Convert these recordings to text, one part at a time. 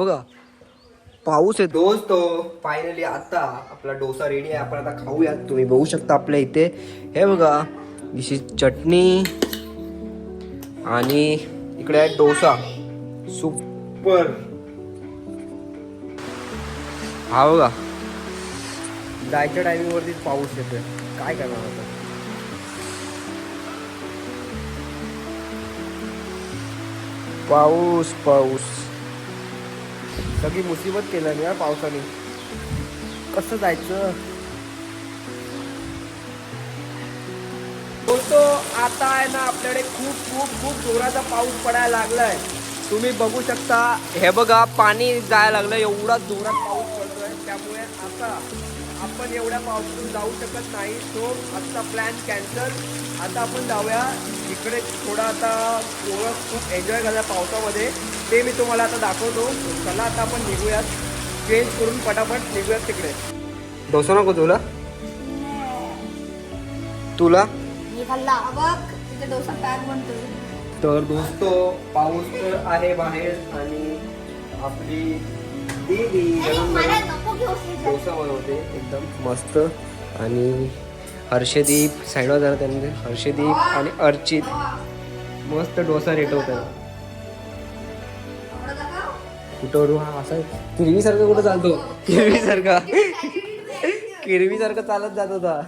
बघा पाऊस आहे दोस्त फायनली आता आपला डोसा रेडी आहे. आपण आता खाऊयात. तुम्ही बघू शकता आपल्या इथे. हे बघा दिस इज चटणी आणि इकडे आहे डोसा. सुपर हा बघा. जायच्या टायमिंग वरती पाऊस येतोय. काय करणार आता? पाऊस पाऊस. सगळी मुसीबत केलं ना पावसाने. कसं जायचं? बोलतो आता आहे ना आपल्याकडे खूप खूप खूप जोराचा पाऊस पडायला लागलाय. तुम्ही बघू शकता हे बघा पाणी जायला लागलं एवढा जोरात पाऊस पडतोय. त्यामुळे आता आपण एवढ्या पावसातून जाऊ शकत नाही. सो आजचा प्लॅन कॅन्सल आता आपण जाऊया. इकडे थोडा आता थोडं खूप एन्जॉय झाला पावसामध्ये. ते मी तुम्हाला आता दाखवतो. चला आता आपण निघूयात. चेंज करून पटापट निघूयात तिकडे. डोसा नको तुला. तुला? तर दोस्तो पाऊस तर आहे बाहेर आणि आपली घेऊ डोसा बनवते एकदम मस्त. आणि हर्षदीप साईडवर जरा त्यांनी हर्षदीप आणि अर्चित मस्त डोसा रेटवतात कुठं हा असा किरवीसारखा कुठं चालतो? किरवीसारखा. किरवीसारखा चालत जात होता.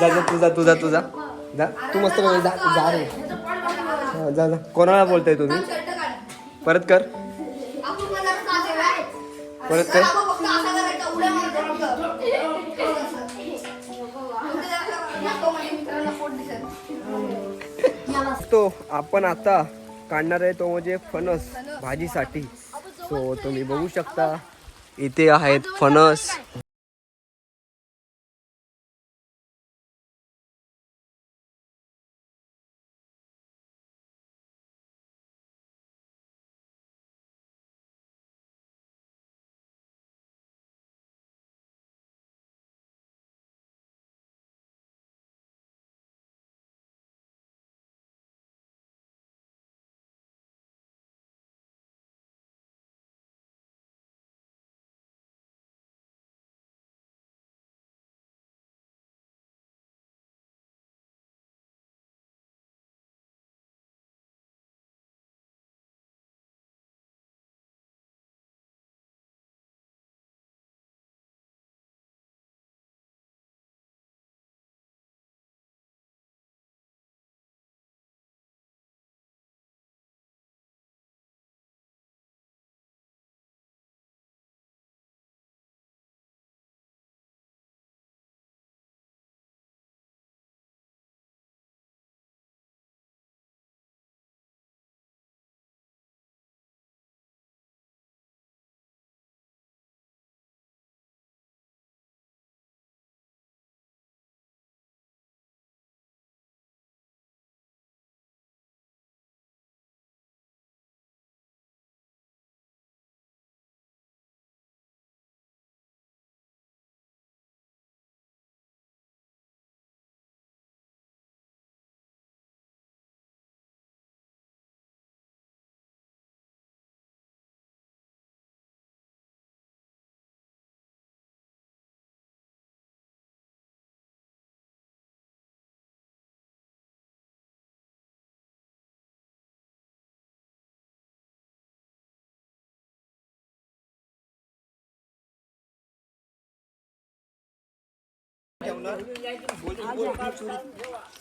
जा जा तुझा तुझा तुझा जा तू मस्त जा जा रे. जा जा. कोणाला बोलताय तुम्ही? परत कर. परत कर. तो आपण आता काढणार आहे तो म्हणजे फणस भाजीसाठी. सो तुम्ही बघू शकता इथे आहेत फणस.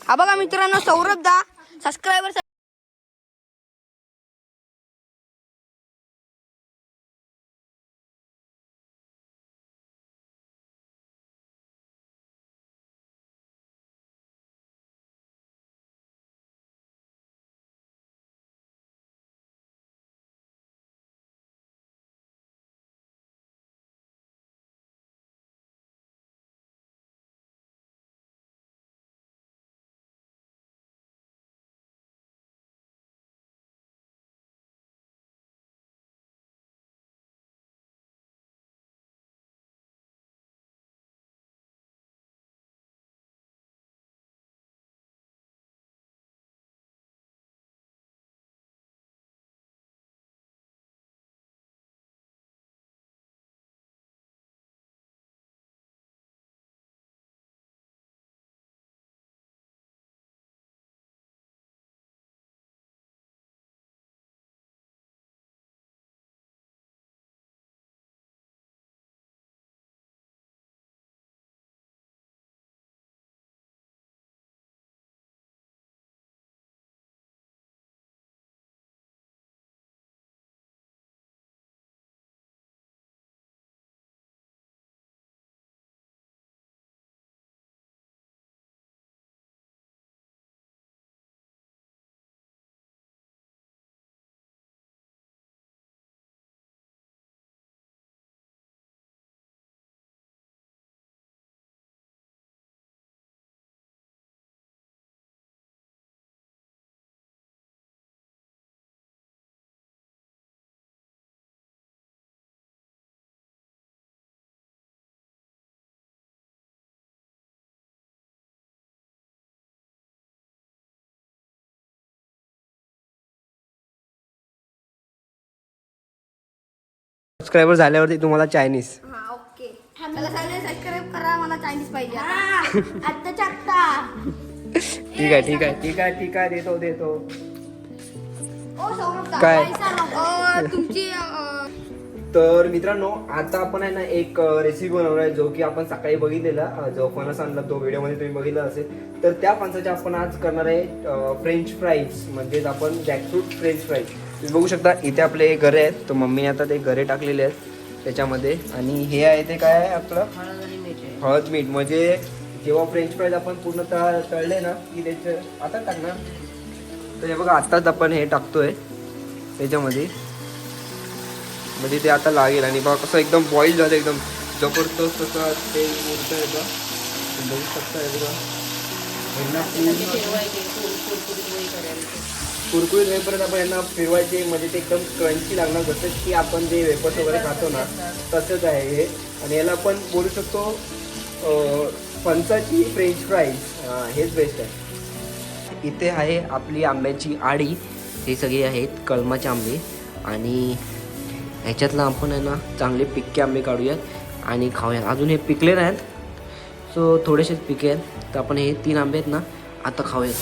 हा बघा मित्रांनो सौरभ दा सबस्क्रायबर सबस्क्रायबर झाल्यावरती तुम्हाला चायनीज हा ओके मला सगळे सबस्क्राईब करा मला चायनीज पाहिजे आत्ताच्या आत्ता. ठीक आहे ठीक आहे ठीक आहे ठीक आहे देतो देतो. ओ सौरभ काय? तुमची अ, तर मित्रांनो आता आपण आहे ना एक रेसिपी बनवणार आहे जो की आपण सकाळी बघितलेला अ, जो फणस आणला तो व्हिडिओमध्ये तुम्ही बघितला असेल. तर त्या फणसाचे आपण आज करणार आहे फ्रेंच फ्राईज म्हणजेच आपण जॅकफ्रूट फ्रेंच फ्राईज तुम्ही बघू शकता इथे आपले गरे आहेत. तर मम्मीने आता ते गरे टाकलेले आहेत त्याच्यामध्ये. आणि हे आहे ते काय आहे आपलं? हळद मीठ म्हणजे जेव्हा फ्रेंच फ्राईज आपण पूर्ण तळ- तळले ना की त्याचं आता टाकणार. तर हे बघा आत्ताच आपण हे टाकतोय त्याच्यामध्ये. म्हणजे ते आता लागेल. आणि बघा कसं एकदम बॉईल झालं एकदम. जबरदस्त असं ते उरतं येतं बघू. शकता हे बघा. पूर्ण कुरकुरीत होईपर्यंत आपण यांना फिरवायचे म्हणजे ते एकदम क्रंची लागणार. जसं की आपण जे वेपर्स वगैरे खातो ना तसंच आहे हे. आणि याला आपण बोलू शकतो फणसाची फ्रेंच फ्राईज हेच बेस्ट आहे. इथे आहे आपली आंब्याची आडी. हे सगळे आहेत कलमाचे आंबे. आणि ह्याच्यातला आपण आहे ना चांगले पिक्के आंबे काढूयात आणि खाऊयात. अजून हे पिकले नाहीत. सो थोडेसेच पिके आहेत. तर आपण हे तीन आंबे आहेत ना आता खाऊयात.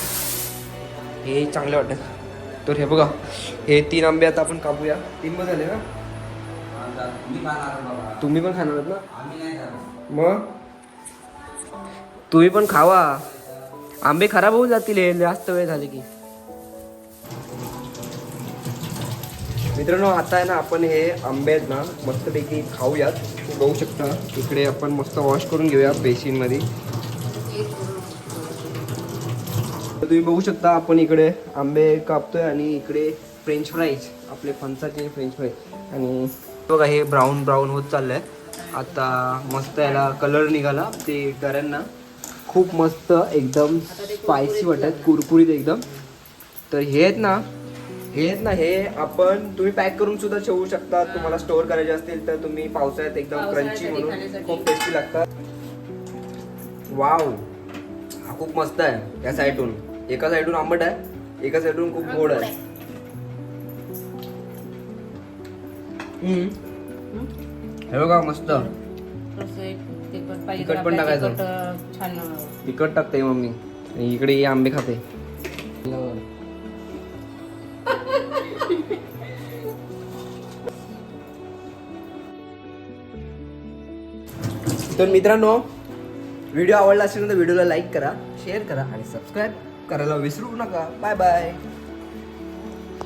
हे चांगले वाटतात तर हे बघा हे तीन आंबे आता आपण कापूया. तीन पण झाले ना? तुम्ही पण खाणार आहात ना? मग? तुम्ही पण खावा. आंबे खराब होऊन जातील हे जास्त वेळ झाले की. मित्रांनो आता आहे ना आपण हे आंबे आहेत ना मस्तपैकी खाऊयात. बघू शकता इकडे आपण मस्त वॉश करून घेऊया बेसिनमध्ये तर तुम्ही बघू शकता आपण इकडे आंबे कापतोय आणि इकडे फ्रेंच फ्राईज आपले फणसाचे फ्रेंच फ्राईज आणि बघा हे ब्राऊन ब्राऊन होत चाललंय. आता मस्त याला कलर निघाला. ते गऱ्यांना खूप मस्त एकदम स्पायसी वाटत कुरकुरीत एकदम. तर हे आहेत ना हे आहेत ना हे आपण तुम्ही पॅक करून सुद्धा ठेवू शकता. तुम्हाला स्टोअर करायचे असतील तर तुम्ही पावसाळ्यात एकदम क्रंची म्हणून खूप टेस्टी लागतात. वाव हा खूप मस्त आहे या साईडून एका साईडून आंबट आहे एका साईडून खूप गोड आहे. हम्म. हे बघा मस्त. तिखट पण टाकायचं. छान तिखट टाकते मम्मी. इकडे हे आंबे खाते. तर मित्रांनो व्हिडिओ आवडला असेल तर व्हिडिओला लाईक करा शेअर करा आणि सबस्क्राईब करायला विसरू नका. Bye bye